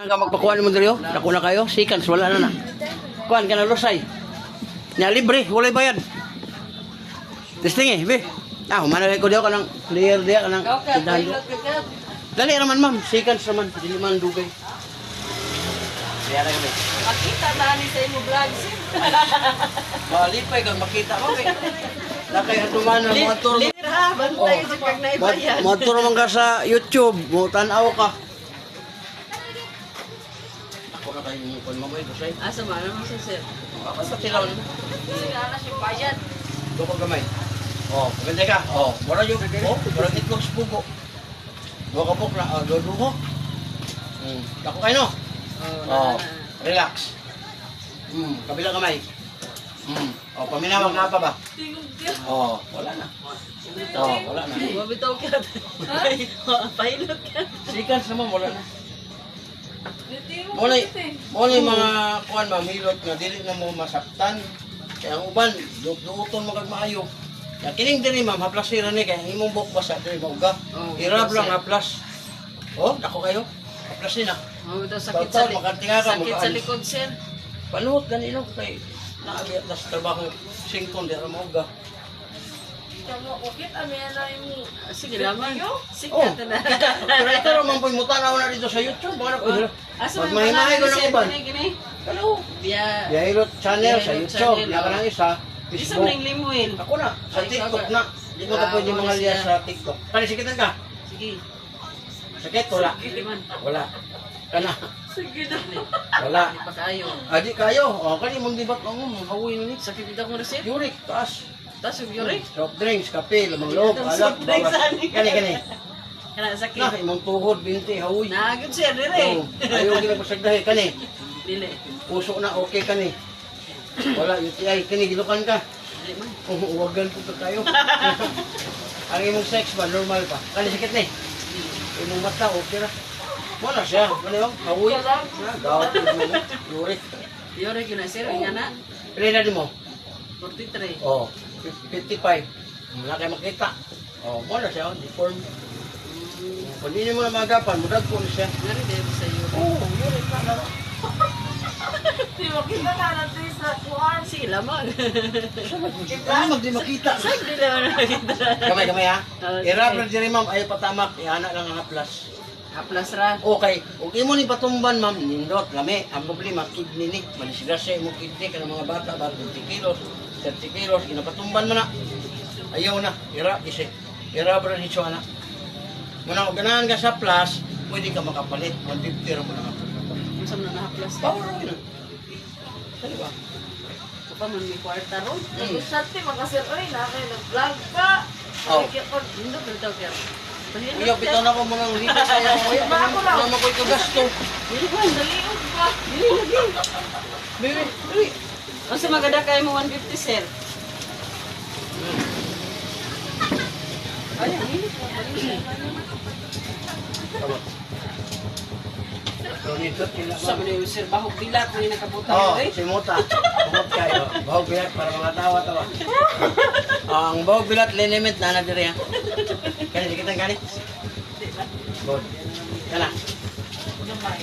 Nga magpakuha mo dito, dako na kayo, seconds, wala na na. Kuhan ka na lusay. Na libre, walay bayad. Testing eh, be. Ah, humana ko diyo ka ng clear diya ka ng tindahan. Dali naman ma'am, seconds naman, dili man dugay. Kaya na kami. Makita na ni sa imo vlog sim. Malipay kang makita mo kay. Nakay hatuman ng mga turo. Lir ha, bantay sa pag naibayan. Mga turo man ka sa YouTube, mo tanaw ka. Yung kung mamoy ko sa'yo. Asa man naman sa sir. Ako silaw na. Kasi nga na siya bayad. Doko gamay. Oh, maganda ka. Oh, mura yung oh, mura itlog sa pugo. Dua ka pok na, oh, dua duho. Hmm, dako kayo no. Oh, relax. Hmm, kabila kamay. Hmm, oh, paminawag na pa ba? Oh, wala na. Oh, wala na. Mabitaw ka. Ay, pahilot ka. Seconds naman, wala na. Muna, muna yung mga kuhan ma'am, hilot nga, dili na mo masaktan. Kaya ang uban, du- duuton mo kag maayo. Kaya kining diri ma'am, haplasiran ni kaya imong buk basa diri mo ga. Oh, haplas lang haplas. Oh, dako kayo. Haplasin na. Mabitaw sakit Tawtawd, sa likod. Sakit sa likod sir. Panuot ganino kay naabi at nas trabaho singkon di mo ga. Ah, Sige naman. Sige Oh. na. Pero ito naman po mutanaw na dito sa YouTube. Mga oh, Asa Pag man mahimahay ko ng uban. Hello. Biya. Ya hilot channel sa YouTube. channel, Ya ka oh. lang isa. Isa Facebook. man yung limuin. Ako na, sa TikTok na. Hindi mo na Ah, pwede mga liya sa TikTok. Kani, sikitan ka? Sige. Sakit? Wala. Wala. Kana. Sige na. Wala. Hindi pa kayo. Adi kayo. O, kani mong dibat mo mo. Hawi mo ni. Sakit dito ko receipt. Yurik, taas. Tapos yung yurik. Soft drinks, kape, lamang loob, alak, soft drinks, bawas. ani. Kani, kani. Kana sakit. Nah, imong tuhod, binti, hawi. Nagod siya dire. Oh, ayaw gila pasagdahi. Kani. Dili. Puso na, okay kani. Wala, UTI. Kani, gilukan ka. Dili man. Uwagan ko ka kayo. Ang imong sex ba, normal pa. Kani, sakit ni. Imong mata, okay na. Wala siya. Ano yung? Hawi. Na, gawat mo mo. Yurik. Yurik yun na sir. Nga na. Mo? 43. Oh, 55. Wala kayo makita. Oh, wala siya. Deform. Kung hindi mo na magapan, mudag po na siya. Ngari din sa yurik. Oo, oh, yurik na lang. Di makita na natin sa kuhan. Sige lamang. Ano mag di makita? Hindi naman nakita. Kamay, kamay ha. Oh, Irap na diri ma'am, ayaw patamak. Ihana lang ang haplas. Haplas ra. Okay, kung imo ni patumban ma'am, nindot, lami. Ang problema, kidney ni. Malisgrasya mo kidney ka ng mga bata, bata 20 kilos, 30 kilos, inapatumban mo na. Ayaw na, ira, isi. Ira ba rin ito, anak? Muna, ganahan ka sa plus, pwede ka makapalit. 150 rin mo na makapalit. Masam na nahaplas ka. Power rin. Sali ba? Ito pa man may kwarta ron. Hmm. Sante makasir. Ay, nakay nag-vlog pa. Oh. Ko, hindi ko ito kaya. Kuya, bitaw na ko mga lipas kaya ko. Kuya, Ba, ako lang. Ano makoy ko gasto? Dili ba, daliog pa. Dili lagi. Baby, dali. Kasi maganda kayo mo 150 sir. Ay, ang init pa. Sabi niyo, sir, bahog bilat na yung nakabutan Oh, eh. si Muta. Bukot kayo. Bahog bilat para mga tawa tawa. Ang bahog bilat linimit na na diri ha. Kani sikitan kani. Good. Kana.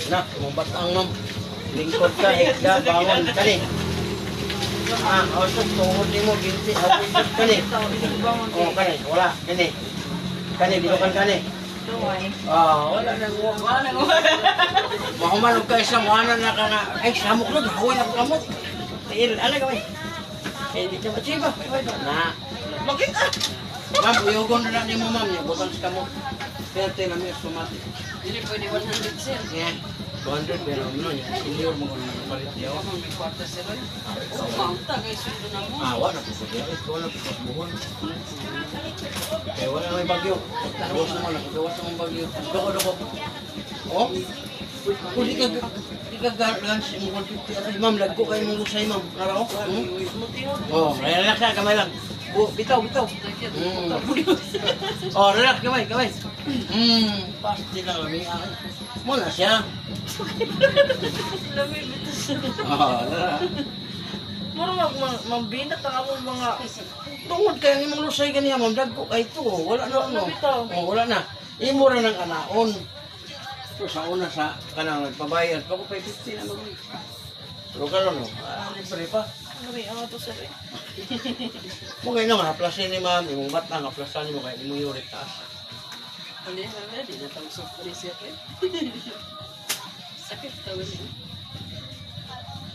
Na, kumbat ang ma'am. Lingkod ka, higda, bangon, kani. Ah, also, tuhod ni mo, ginti, hapon kani. Oh, kani, wala, kani. Kani, bilukan kani. Ah, wala na, wala na. Mahuman og kay sa muana na ka nga. Ay, samok lang, hawi na kamot. Il, ano gawin? Eh, di ka. Na. Makita. Ma'am, uyugon na lang ni mo, ma'am. Butang sa kamot. Pero tayo namin yung sumati. Dili pwede 100 sir. Yeah. 200 pero ano niya. Senior mo kung palit niya. Ako may kwarta sir. oy. Oh, maunta kay sundo na mo. Ah, wala po. Ito wala po. Buwan. Eh, wala may bagyo. Gawas naman ako. Gawas naman bagyo. Doko, doko. Oh? Kung di ka, di ka lunch, yung 150. Ay, ma'am, lagko kayo mong lusay, ma'am. Nara ko? Hmm? Oh, relax na, kamay lang. Oh, bitaw, bitaw. Mm. Oh, relax, kamay, kamay. Hmm, pasti lamig akin. Muna siya. Lamig dito sir. Oh, relax. Mura mag mag mambinat ang among mga tungod kay ang imong lusay kaniya ma'am dagko kay to wala na ano bitaw. oh wala na imo ra nang anaon gasto sa una sa kanang nagpabayad. Pa 50 na mo. Pero karon no, ah, libre pa. Ano rin, ano to sir eh. Mo kayo nga, haplasin ni ma'am, imong batang haplasan mo kay imong yurik taas. Hindi, hindi, di na tawag sa pulis yan eh. Sakit tawag niya.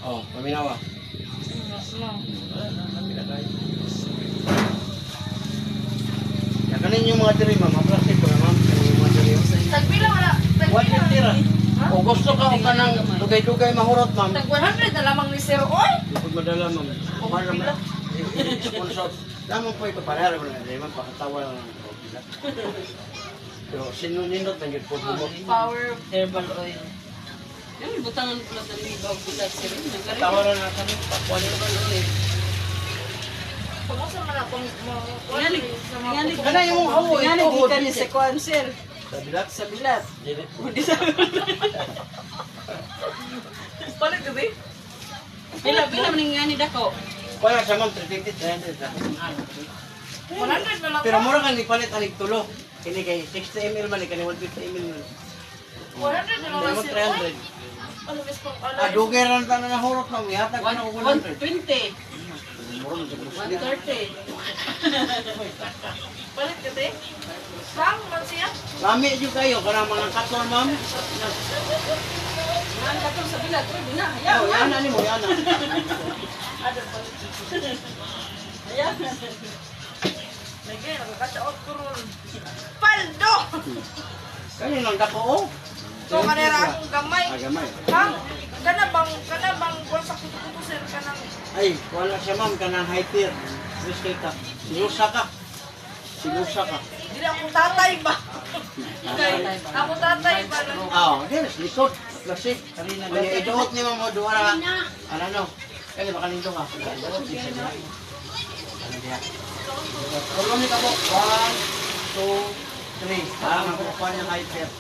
Oh, paminawa. No. Ya kanin yung mga diri ma'am, haplasin ko na ma'am, yung mga diri. Tagpila wala. What Tagpila. tira? O gusto ka o kanang dugay-dugay mahurot ma'am. Tag 100 na lamang ni Sir Oy. Bukod madala ma'am. Para ma- sponsor. Lamang po ito para mo na, di man pakatawa lang ng pila. Pero sinunindot na yun po mo. Power herbal oil. Yan, butangan ko na tali bago bulat sir. Nagkaroon. Tawaran na kami, pakuan Herbal oil. Pag-usa man akong Tingali, tingali. Kana yung hawo, Tingali, ito, gikan ni dito. sa kuan sir. Sa bilat? Sa bilat. Hindi sa Balik gabi. Pila, pila man nga ni dako. Kaya sa ma'am, 350, 300 lang. 100 na lang Pero ka. mura kang ipalit anig tulo. Kini kay 60 ml man, kani 150 ml man. 100 na lang Dili mo sir. 300. Ano bis pang Ah, dugay ran ta na nahurot ma'am. Ihatag ka na og 100. 120. Mura man sa gusto. 130. Balik gabi. Sang man siya. Lami jud kayo kana mga katon ma'am. Yan katong sa bilat. Pwede na. Yaw, Ayan. yana ni mo, yana. Ada balik. Ayan. Lagi nakakataot ko ron. Paldo. Kani lang dako oh. So kanira akong gamay. Ah, gamay. Hang kana bang kana bang kuwan sa kuto-kuto sir kanang Ay, wala siya ma'am kanang high tier. Kay ka. Sinusa ka. Sinusa ka. dili ako tatay ba. Kay ako tatay ba lang. Ah, oh, yes, likod. Plastic. Kanina Kaya iduot ni mo mo duha ra. Ano no? Kaya baka nindo ka. Iduot ni siya. Ano diya? Tulong ni kabo. One, two, three. Ah, makukuha niya high tier.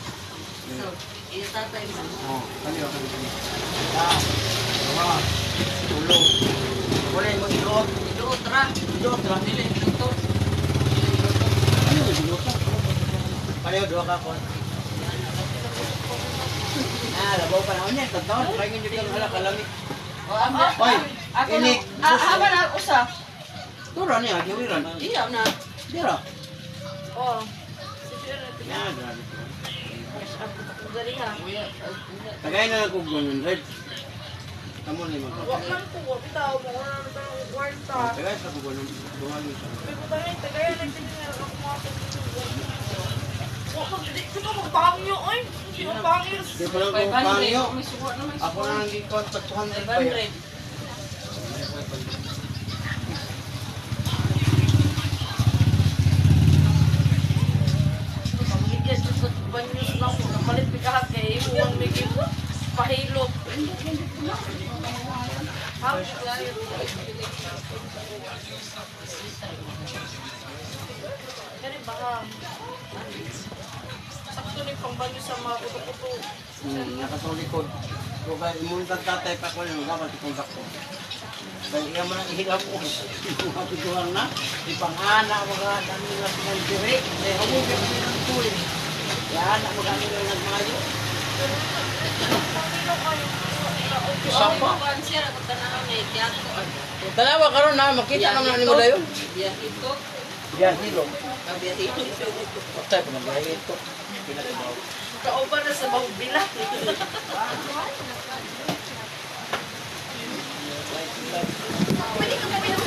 So, itatay mo. Oh, kaliwa kaliwa. Ah, dua, tulo. Wala mo iduot. Iduot ra. Iduot ra. Dili, ito. Ano yung iduot ra? Pareho, dua ka ko. Ah, labaw pa na. Ano yan? Tagtawad. Kaya hindi ka mahala kalami. O, amba. Hoy, Ako na. ini. Ah, haba na usa. Tura niya, giwiran. Iyaw na. Dira. Oh. Na Ya, grabe. dali ha. Tagay na lang kung ganun, Red. Kamu na yung Wa man ko wa bitaw mo wala na tayong kwarta. Tagay sa ganun. Duhan mo siya. May putangay tagayan na ako mga mo pangyo oy. Sino pangyo? Di pa lang kung pangyo. Ako na gikot sa 200 pa yun. 500. Pamigyan ko sa banyos lang ko. Napalit bigahat kay imuwang may gib pahilot. Ha? Kani baka sakto ni pang banyo sa mga puto-puto. Hmm, nakasulikod. Kung ba, ang tatay pa ko nung dapat itong dako. Dahil iya mo nang ihilap ko. Mga pituhan na. Ipangana mga dami na silang direk. Dahil humugin kami ng tuloy. Yan, ang mga nila nagmayo. Pangino kayo. Isa pa. Kuan siya ako tanaw ni Tiago. Dalawa karon na, makita naman ni mo dayo. Biyahito. Yan, hilo. Patay pa ng bahay ito. Pinatabaw. Kaoba na sa bawang bilat. Pwede ka kami ng